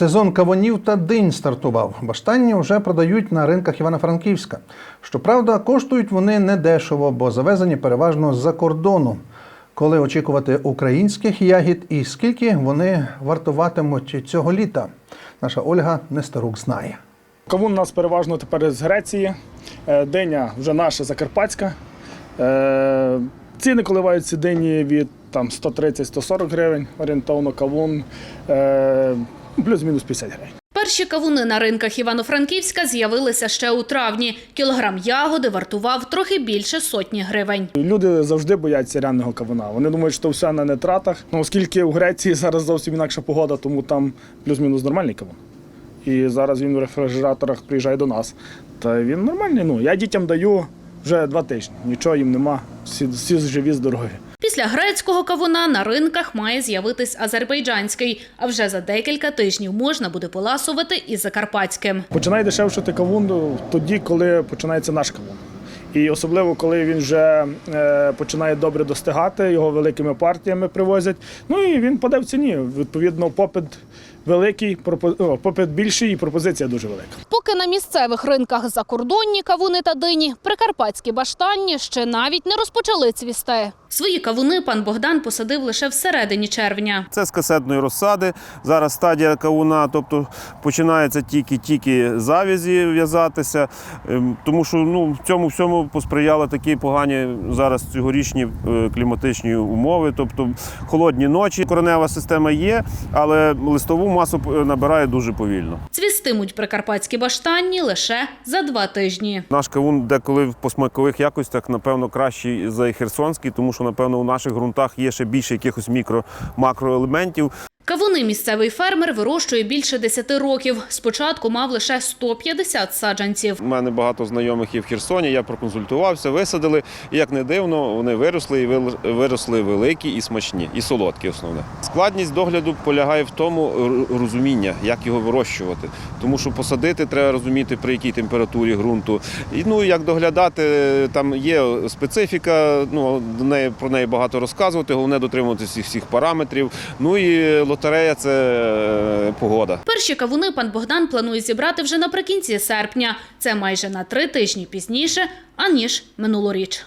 Сезон кавунів та динь стартував. Баштанні вже продають на ринках Івано-Франківська. Щоправда, коштують вони недешево, бо завезені переважно з-за кордону. Коли очікувати українських ягід і скільки вони вартуватимуть цього літа? Наша Ольга Нестерук знає. Кавун у нас переважно тепер з Греції, е, диня вже наша закарпатська. Е, Ціни коливаються дині від 130-140 гривень, орієнтовно кавун е, плюс-мінус 50 гривень. Перші кавуни на ринках Івано-Франківська з'явилися ще у травні. Кілограм ягоди вартував трохи більше сотні гривень. Люди завжди бояться реального кавуна. Вони думають, що все на нетратах. Ну, оскільки у Греції зараз зовсім інакша погода, тому там плюс-мінус нормальний кавун. І зараз він в рефрижераторах приїжджає до нас. Та він нормальний. Ну, я дітям даю вже два тижні. Нічого їм нема. Всі, всі живі, здорові. Після грецького кавуна на ринках має з'явитись азербайджанський, а вже за декілька тижнів можна буде поласувати і закарпатським. Починає дешевшити кавун тоді, коли починається наш кавун. І особливо, коли він вже е, починає добре достигати, його великими партіями привозять. Ну і він паде в ціні. Відповідно, попит великий, попит більший і пропозиція дуже велика. Поки на місцевих ринках закордонні кавуни та дині, прикарпатські баштанні ще навіть не розпочали цвісти. Свої кавуни пан Богдан посадив лише всередині червня. Це з касетної розсади. Зараз стадія кавуна, тобто починається тільки-тільки завязі в'язатися. Ем, Тому що ну, в цьому всьому посприяли такі погані зараз цьогорічні е, кліматичні умови. Тобто холодні ночі. Коренева система є, але листову масу е, набирає дуже повільно. Цвістимуть прикарпатські баштанні лише за два тижні. Наш кавун деколи по смакових якостях, напевно, кращий за херсонський, тому що, напевно, у наших ґрунтах є ще більше якихось мікро-макроелементів. Кавуни місцевий фермер вирощує більше 10 років. Спочатку мав лише 150 саджанців. У мене багато знайомих є в Херсоні. Я проконсультувався, висадили. І як не дивно, вони виросли і виросли великі і смачні, і солодкі. Основне складність догляду полягає в тому розуміння, як його вирощувати. Тому що посадити треба розуміти, при якій температурі ґрунту. І ну як доглядати, там є специфіка. Ну про неї багато розказувати. Головне дотримуватися всіх, всіх параметрів. Ну і лотерея це е, погода. Перші кавуни пан Богдан планує зібрати вже наприкінці серпня. Це майже на три тижні пізніше, аніж минулоріч.